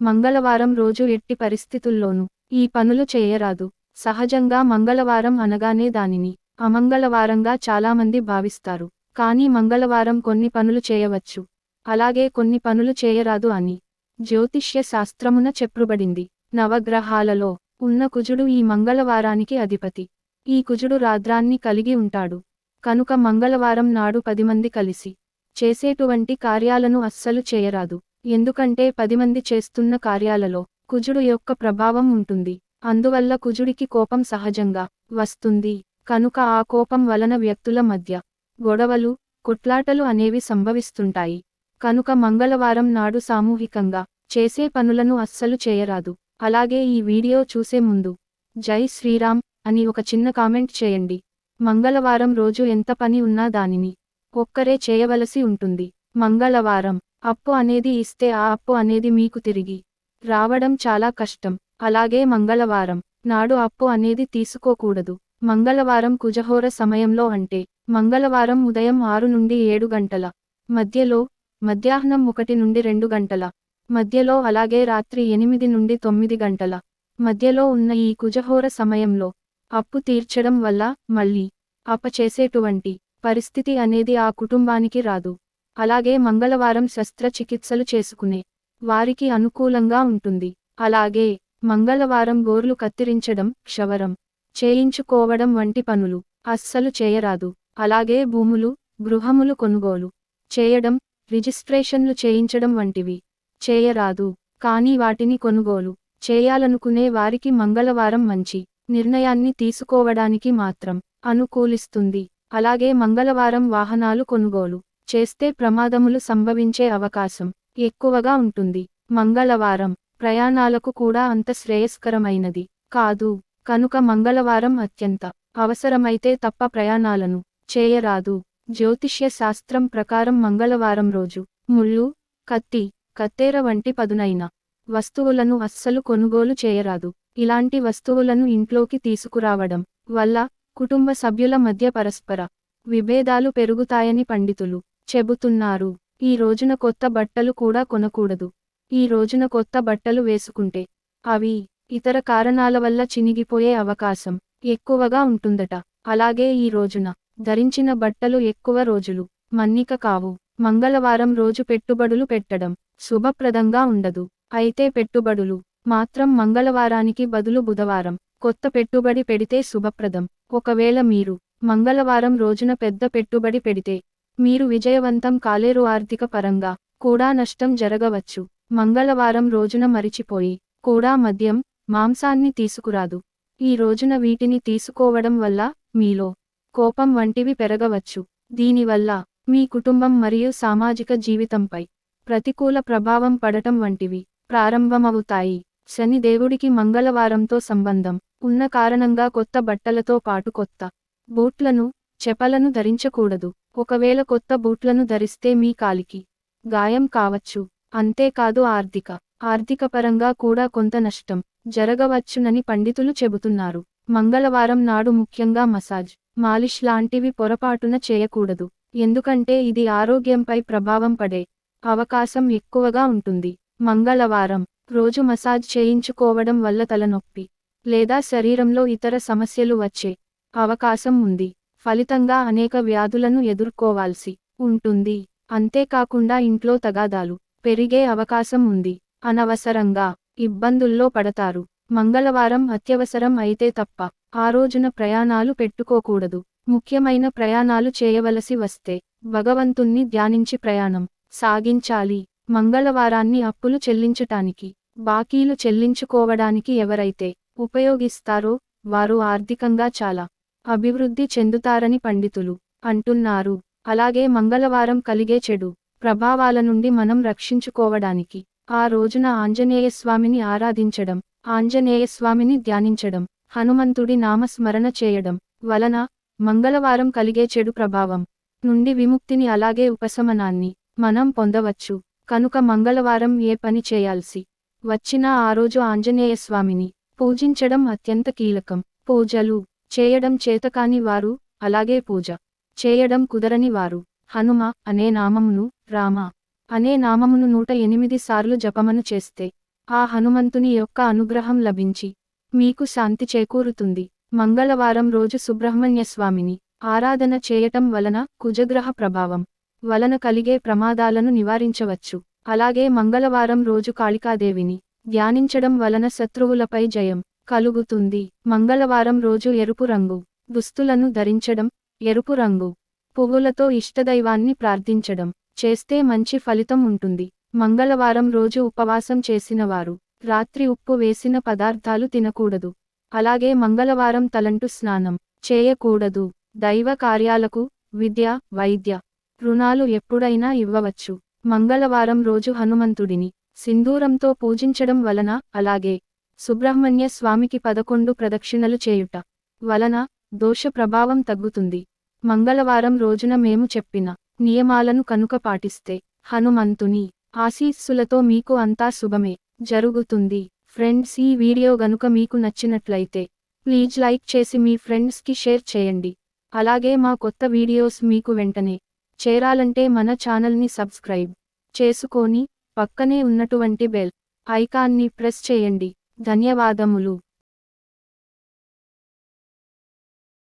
మంగళవారం రోజు ఎట్టి పరిస్థితుల్లోనూ ఈ పనులు చేయరాదు. సహజంగా మంగళవారం అనగానే దానిని అమంగళవారంగా చాలామంది భావిస్తారు. కానీ మంగళవారం కొన్ని పనులు చేయవచ్చు. అలాగే కొన్ని పనులు చేయరాదు అని జ్యోతిష్య శాస్త్రమున చెప్పుబడింది. నవగ్రహాలలో ఉన్న కుజుడు ఈ మంగళవారానికి అధిపతి. ఈ కుజుడు రాద్రాన్ని కలిగి ఉంటాడు. కనుక మంగళవారం నాడు పది మంది కలిసి చేసేటువంటి కార్యాలను అస్సలు చేయరాదు. ఎందుకంటే పది మంది చేస్తున్న కార్యాలలో కుజుడు యొక్క ప్రభావం ఉంటుంది. అందువల్ల కుజుడికి కోపం సహజంగా వస్తుంది. కనుక ఆ కోపం వలన వ్యక్తుల మధ్య గొడవలు కొట్లాటలు అనేవి సంభవిస్తుంటాయి. కనుక మంగళవారం నాడు సామూహికంగా చేసే పనులను అస్సలు చేయరాదు. అలాగే ఈ వీడియో చూసే ముందు జై శ్రీరామ్ అని ఒక చిన్న కామెంట్ చేయండి. మంగళవారం రోజు ఎంత పని ఉన్నా దానిని ఒక్కరే చేయవలసి ఉంటుంది. మంగళవారం అప్పు అనేది ఇస్తే ఆ అప్పు అనేది మీకు తిరిగి రావడం చాలా కష్టం. అలాగే మంగళవారం నాడు అప్పు అనేది తీసుకోకూడదు. మంగళవారం కుజహోర సమయంలో అంటే మంగళవారం ఉదయం ఆరు నుండి ఏడు గంటల మధ్యలో మధ్యాహ్నం ఒకటి నుండి రెండు గంటల మధ్యలో అలాగే రాత్రి ఎనిమిది నుండి తొమ్మిది గంటల మధ్యలో ఉన్న ఈ కుజహోర సమయంలో అప్పు తీర్చడం వల్ల మళ్ళీ అపచేసేటువంటి పరిస్థితి అనేది ఆ కుటుంబానికి రాదు. అలాగే మంగళవారం శస్త్రచికిత్సలు చేసుకునే వారికి అనుకూలంగా ఉంటుంది. అలాగే మంగళవారం గోర్లు కత్తిరించడం క్షవరం చేయించుకోవడం వంటి పనులు అస్సలు చేయరాదు. అలాగే భూములు గృహములు కొనుగోలు చేయడం రిజిస్ట్రేషన్లు చేయించడం వంటివి చేయరాదు. కానీ వాటిని కొనుగోలు చేయాలనుకునే వారికి మంగళవారం మంచి నిర్ణయాన్ని తీసుకోవడానికి మాత్రం అనుకూలిస్తుంది. అలాగే మంగళవారం వాహనాలు కొనుగోలు చేస్తే ప్రమాదములు సంభవించే అవకాశం ఎక్కువగా ఉంటుంది. మంగళవారం ప్రయాణాలకు కూడా అంత శ్రేయస్కరమైనది కాదు. కనుక మంగళవారం అత్యంత అవసరమైతే తప్ప ప్రయాణాలను చేయరాదు. జ్యోతిష్య శాస్త్రం ప్రకారం మంగళవారం రోజు ముళ్ళు కత్తి కత్తెర వంటి పదునైన వస్తువులను అస్సలు కొనుగోలు చేయరాదు. ఇలాంటి వస్తువులను ఇంట్లోకి తీసుకురావడం వల్ల కుటుంబ సభ్యుల మధ్య పరస్పర విభేదాలు పెరుగుతాయని పండితులు చెబుతున్నారు. ఈ రోజున కొత్త బట్టలు కూడా కొనకూడదు. ఈ రోజున కొత్త బట్టలు వేసుకుంటే అవి ఇతర కారణాల వల్ల చినిగిపోయే అవకాశం ఎక్కువగా ఉంటుందట. అలాగే ఈ రోజున ధరించిన బట్టలు ఎక్కువ రోజులు మన్నిక కావు. మంగళవారం రోజు పెట్టుబడులు పెట్టడం శుభప్రదంగా ఉండదు. అయితే పెట్టుబడులు మాత్రం మంగళవారానికి బదులు బుధవారం కొత్త పెట్టుబడి పెడితే శుభప్రదం. ఒకవేళ మీరు మంగళవారం రోజున పెద్ద పెట్టుబడి పెడితే మీరు విజయవంతం కాలేరు ఆర్థిక పరంగా కూడా నష్టం జరగవచ్చు. మంగళవారం రోజున మరిచిపోయి కూడా మద్యం మాంసాన్ని తీసుకురాదు. ఈ రోజున వీటిని తీసుకోవడం వల్ల మీలో కోపం వంటివి పెరగవచ్చు. దీనివల్ల మీ కుటుంబం మరియు సామాజిక జీవితంపై ప్రతికూల ప్రభావం పడటం వంటివి ప్రారంభమవుతాయి. శని దేవుడికి మంగళవారంతో సంబంధం ఉన్న కారణంగా కొత్త బట్టలతో పాటు కొత్త బూట్లను చెపలను ధరించకూడదు. ఒకవేళ కొత్త బూట్లను ధరిస్తే మీ కాలికి గాయం కావచ్చు. అంతేకాదు ఆర్థిక ఆర్థికపరంగా కూడా కొంత నష్టం జరగవచ్చునని పండితులు చెబుతున్నారు. మంగళవారం నాడు ముఖ్యంగా మసాజ్ మాలిష్ లాంటివి పొరపాటున చేయకూడదు. ఎందుకంటే ఇది ఆరోగ్యంపై ప్రభావం పడే అవకాశం ఎక్కువగా ఉంటుంది. మంగళవారం రోజు మసాజ్ చేయించుకోవడం వల్ల తలనొప్పి లేదా శరీరంలో ఇతర సమస్యలు వచ్చే అవకాశం ఉంది. ఫలితంగా అనేక వ్యాధులను ఎదుర్కోవాల్సి ఉంటుంది. అంతేకాకుండా ఇంట్లో తగాదాలు పెరిగే అవకాశం ఉంది. అనవసరంగా ఇబ్బందుల్లో పడతారు. మంగళవారం అత్యవసరం అయితే తప్ప ఆ రోజున ప్రయాణాలు పెట్టుకోకూడదు. ముఖ్యమైన ప్రయాణాలు చేయవలసి వస్తే భగవంతుణ్ణి ధ్యానించి ప్రయాణం సాగించాలి. మంగళవారాన్ని అప్పులు చెల్లించటానికి బాకీలు చెల్లించుకోవడానికి ఎవరైతే ఉపయోగిస్తారో వారు ఆర్థికంగా చాలా అభివృద్ధి చెందుతారని పండితులు అంటున్నారు. అలాగే మంగళవారం కలిగే చెడు ప్రభావాల నుండి మనం రక్షించుకోవడానికి ఆ రోజున ఆంజనేయస్వామిని ఆరాధించడం ఆంజనేయస్వామిని ధ్యానించడం హనుమంతుడి నామస్మరణ చేయడం వలన మంగళవారం కలిగే చెడు ప్రభావం నుండి విముక్తిని అలాగే ఉపశమనాన్ని మనం పొందవచ్చు. కనుక మంగళవారం ఏ పని చేయాల్సి వచ్చినా ఆ రోజు ఆంజనేయస్వామిని పూజించడం అత్యంత కీలకం. పూజలు చేయడం చేతకాని వారు అలాగే పూజ చేయడం కుదరని వారు. హనుమ అనే నామమును రామ అనే నామమును నూట ఎనిమిది సార్లు జపమను చేస్తే ఆ హనుమంతుని యొక్క అనుగ్రహం లభించి మీకు శాంతి చేకూరుతుంది. మంగళవారం రోజు సుబ్రహ్మణ్య స్వామిని ఆరాధన చేయటం వలన కుజగ్రహ ప్రభావం వలన కలిగే ప్రమాదాలను నివారించవచ్చు. అలాగే మంగళవారం రోజు కాళికాదేవిని ధ్యానించడం వలన శత్రువులపై జయం కలుగుతుంది. మంగళవారం రోజు ఎరుపు రంగు దుస్తులను ధరించడం ఎరుపు రంగు పువ్వులతో ఇష్టదైవాన్ని ప్రార్థించడం చేస్తే మంచి ఫలితం ఉంటుంది. మంగళవారం రోజు ఉపవాసం చేసినవారు రాత్రి ఉప్పు వేసిన పదార్థాలు తినకూడదు. అలాగే మంగళవారం తలంటు స్నానం చేయకూడదు. దైవ కార్యాలకు విద్య వైద్య రుణాలు ఎప్పుడైనా ఇవ్వవచ్చు. మంగళవారం రోజు హనుమంతుడిని సింధూరంతో పూజించడం వలన అలాగే సుబ్రహ్మణ్య స్వామికి పదకొండు ప్రదక్షిణలు చేయుట వలన దోష ప్రభావం తగ్గుతుంది. మంగళవారం రోజున మేము చెప్పిన నియమాలను కనుక పాటిస్తే హనుమంతుని ఆశీస్సులతో మీకు అంతా శుభమే జరుగుతుంది. ఫ్రెండ్స్ ఈ వీడియో గనుక మీకు నచ్చినట్లయితే ప్లీజ్ లైక్ చేసి మీ ఫ్రెండ్స్కి షేర్ చేయండి. అలాగే మా కొత్త వీడియోస్ మీకు వెంటనే చేరాలంటే మన ఛానల్ని సబ్స్క్రైబ్ చేసుకొని పక్కనే ఉన్నటువంటి బెల్ ఐకాన్ని ప్రెస్ చేయండి. ధన్యవాదములు.